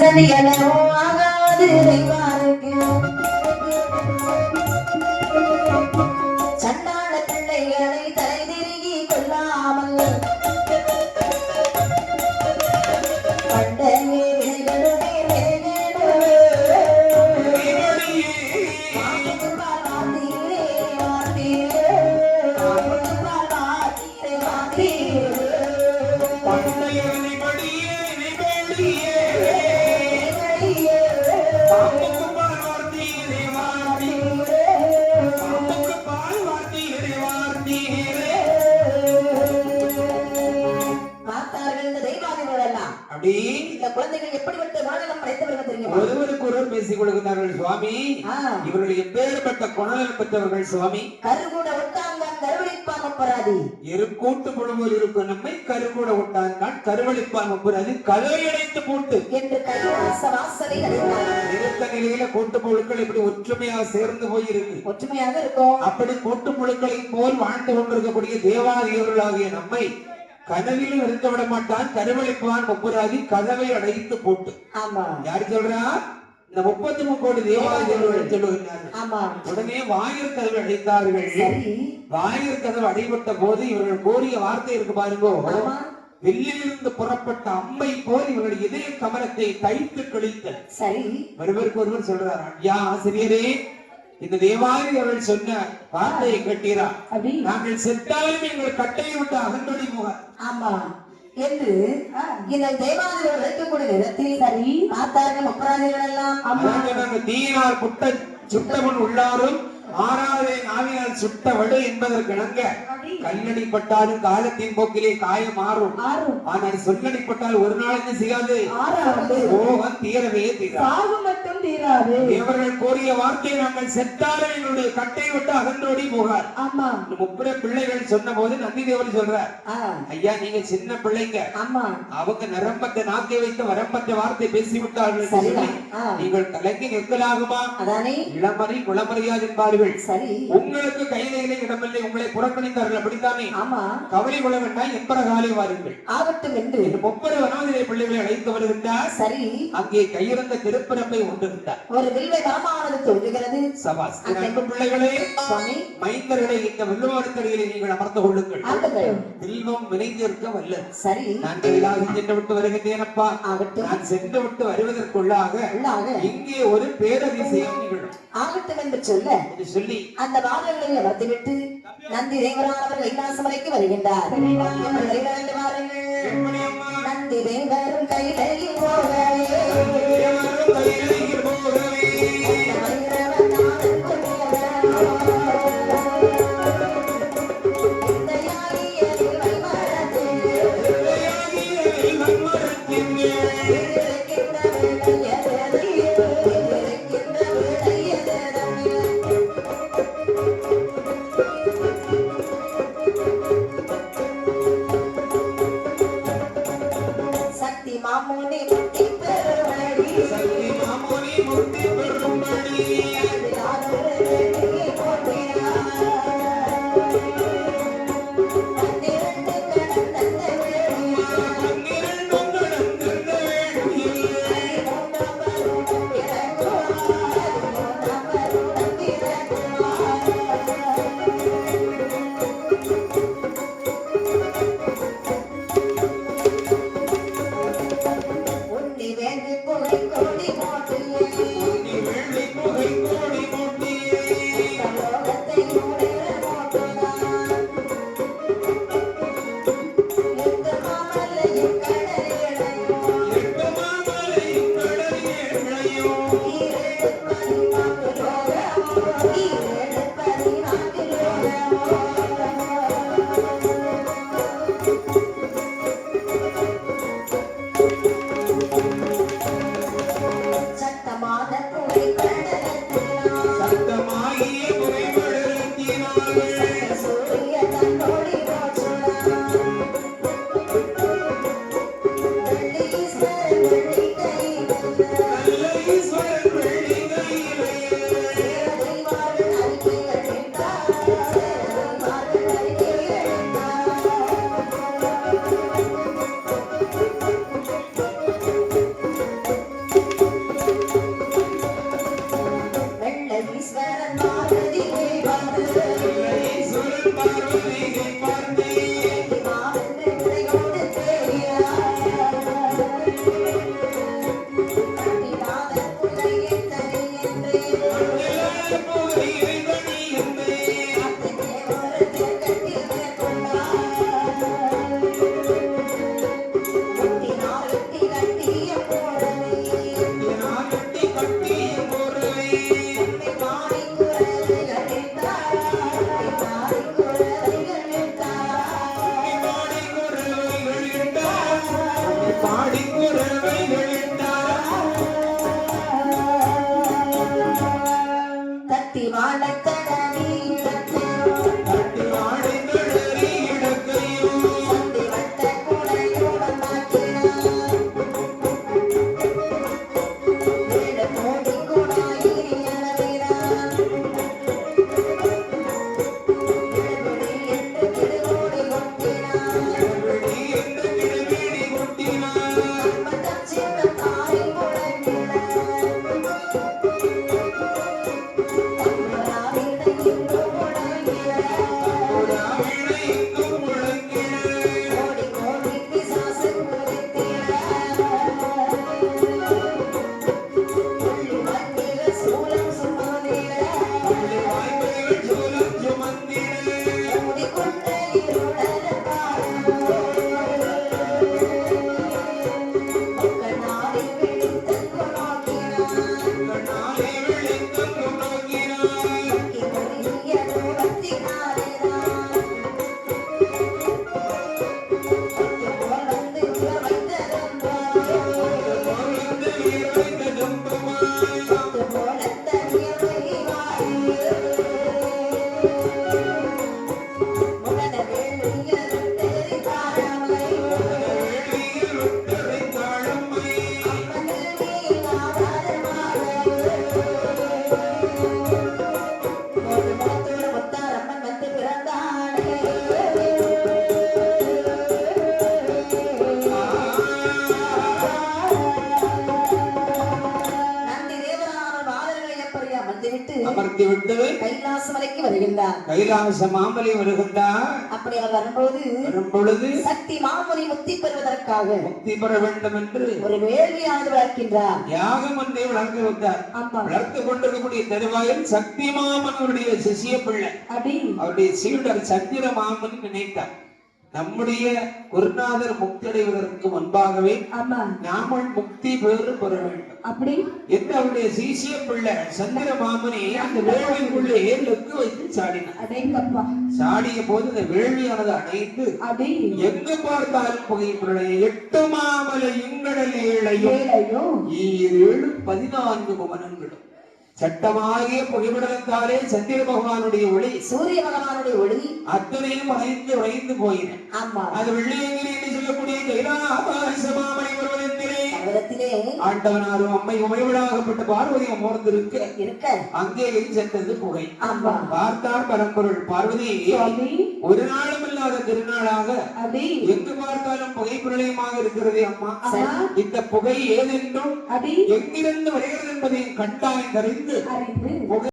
சதியனோ ஆகாது இறைவாருக்கு சுவாமி. ஆ, இவர்கள் எப்பேற்பட்ட குணநலம் பெற்றவர்கள் சுவாமி. கருகூட ஒட்டாங்கான் கருவழிப்பான் ஒப்பராதி. இரு கூட்டு முழுவதும் இருக்கும் நம்மை கருகூட விட்டான் கருவழிப்பான் முப்புறது கதவை அடைத்து போட்டு. என்று கைவாச வாசலை அடைந்தார். நிறுத்த நிலையில கூட்டு புழுக்கள் இப்படி ஒற்றுமையாக சேர்ந்து போயிருக்கு. ஒற்றுமையாக இருக்கும். அப்படி கூட்டு புழுக்களை போல் வாழ்ந்து கொண்டிருக்கக்கூடிய தேவாதிகர்களாகிய நம்மை கனவிலும் இருக்க விட மாட்டான் கருவழிப்பான் முப்புராதி கதவை அடைத்து போட்டு. ஆமா. யார் சொல்றா? இந்த முப்பத்தி தேவாதிகர்கள் சொல்லுகிறார்கள் ஆமா உடனே வாயிற் கதவை அடைத்தார்கள். சரி. வாயிற் கதவு அடைபட்ட போது இவர்கள் கோரிய வார்த்தை இருக்கு பாருங்க. வெள்ளிலிருந்து புறப்பட்ட அம்பை போல் இவர்கள் இதய கமலத்தை தைத்து கழித்தல் சரி. ஒருவருக்கு ஒருவர் சொல்றார் ஐயா ஆசிரியரே இந்த தேவாதி அவர்கள் சொன்ன வார்த்தையை கேட்டீரா? நாங்கள் செத்தாலும் எங்கள் கட்டையை விட்டு அகன்றொடி போக. ஆமா. என்று இந்த தேவாதிகள் இருக்கக்கூடிய இடத்தில் சரி. பார்த்தார்கள் ஒப்பராதிகள் எல்லாம் தீயினால் குட்ட சுட்டவன் உள்ளாரும் ஆறாவதை நாவினால் சுட்ட வடு என்பதற்கு இணங்க கல்லடிப்பட்டாலும் காலத்தின் போக்கிலே காயம் மாறும். ஆனால் சொல்லடிப்பட்டால் ஒரு நாள் என்ன செய்யாது? கோபம் தீரவே தீரா சாகு மட்டும் தீராது. தேவர்கள் கோரிய வார்த்தை நாங்கள் செத்தாலும் எங்களுடைய கட்டை விட்டு அகன்றோடி போகார் ஆமா. முப்பிர பிள்ளைகள் சொன்ன போது நந்தி தேவர் சொல்றார் ஐயா நீங்க சின்ன பிள்ளைங்க. ஆமா. அவங்க நரம்பத்தை நாக்கை வைத்து வரம்பற்ற வார்த்தை. சொல்லி, ஆ. நீங்கள் கலங்கி நிற்கலாகுமா இளமறை குளமறியாது என்பார்கள் சரி. உங்களுக்கு கையிலே இடமில்லை உங்களை புறக்கணித்தார்கள் அப்படித்தானே? ஆமா. கவலை கொள்ள வேண்டாம் என்பரகாலே வாருங்கள். ஆகட்டும் என்று. முப்பது வனவதிரை பிள்ளைகளை அழைத்து வருகின்றார். சரி. அங்கே கையிறந்த திருப்பிறப்பை உண்டிருந்தார் ஒரு வில்வை வனமானது தோன்றுகிறது. சபாஸ் அன்பு பிள்ளைகளே சுவாமி. மைந்தர்களை இந்த வில்லுவாரத்தடியிலே நீங்கள் அமர்ந்து கொள்ளுங்கள். செல்வம் விளைந்திருக்க வல்லது சரி. நான் கையிலாக சென்று விட்டு வருகின்றேனப்பா ஆகட்டும். நான் சென்று விட்டு வருவதற்குள்ளாக இங்கே ஒரு பேரதிசயம் நிகழும். ஆகட்டும் என்று சொல்ல. சொல்லி அந்த வாதங்களை அமர்த்திவிட்டு நந்தி தேவரானவர் வருகின்றார் வாருங்கள் எப்படி அம்மா? நந்தி தேவரும் கையிலைக்கு போகவே. அமர்த்தி விட்டு கைலாச மலைக்கு வருகின்றார். கைலாச மாமலை வருகின்றார். அப்படி அவர் வரும்போது வரும் பொழுது சக்தி மாமுனி முக்தி பெறுவதற்காக முக்தி பெற வேண்டும் என்று ஒரு வேள்வியானது வளர்க்கின்றார் யாகம் ஒன்றை வளர்த்து வந்தார் வளர்த்து கொண்டிருக்கக்கூடிய தருவாயில் சக்தி மாமனுடைய சிசிய பிள்ளை. அப்படி அவருடைய சீடர் சந்திர மாமன் நினைத்தார். நம்முடைய குருநாதர் முக்தி அடைவதற்கு முன்பாகவே நாமல் முக்தி பேறு பெற வேண்டும். அப்படி? என்று அவருடைய சீசிய பிள்ளை சந்திர மாமனை அந்த வேள்விக்குள்ளே லெக்கு வைத்து சாடினார். சாடிய போது அந்த வேள்வியானது அப்படி எங்கு பார்த்தாலும் புகைப்பட எட்டு மாமலை இங்கடல் ஏழையோ. ஈரேழு பதினான்கு புவனங்களும். சட்டமாகிய புகைப்படத்தாலே சந்திர பகவானுடைய ஒளி சூரிய பகவானுடைய ஒளி. அத்தனையும் அணைந்து உறைந்து போயின. ஆமா அது வெள்ளியங்கிரி என்று சொல்லக்கூடிய கைலாச மாமலை நகரத்திலே ஆண்டவனாரும் அம்மை உமைவிடாகப்பட்ட பார்வதி அமர்ந்திருக்க இருக்க. அங்கேயும் சென்றது புகை. பார்த்தார் பரம்பொருள். பார்வதி ஒரு நாளும் இல்லாத திருநாளாக எங்கு பார்த்தாலும் புகை பிரளயமாக இருக்கிறதே அம்மா. இந்த புகை ஏதென்றும் எங்கிருந்து வருகிறது என்பதையும் கண்டாய் தெரிந்து அறிந்து.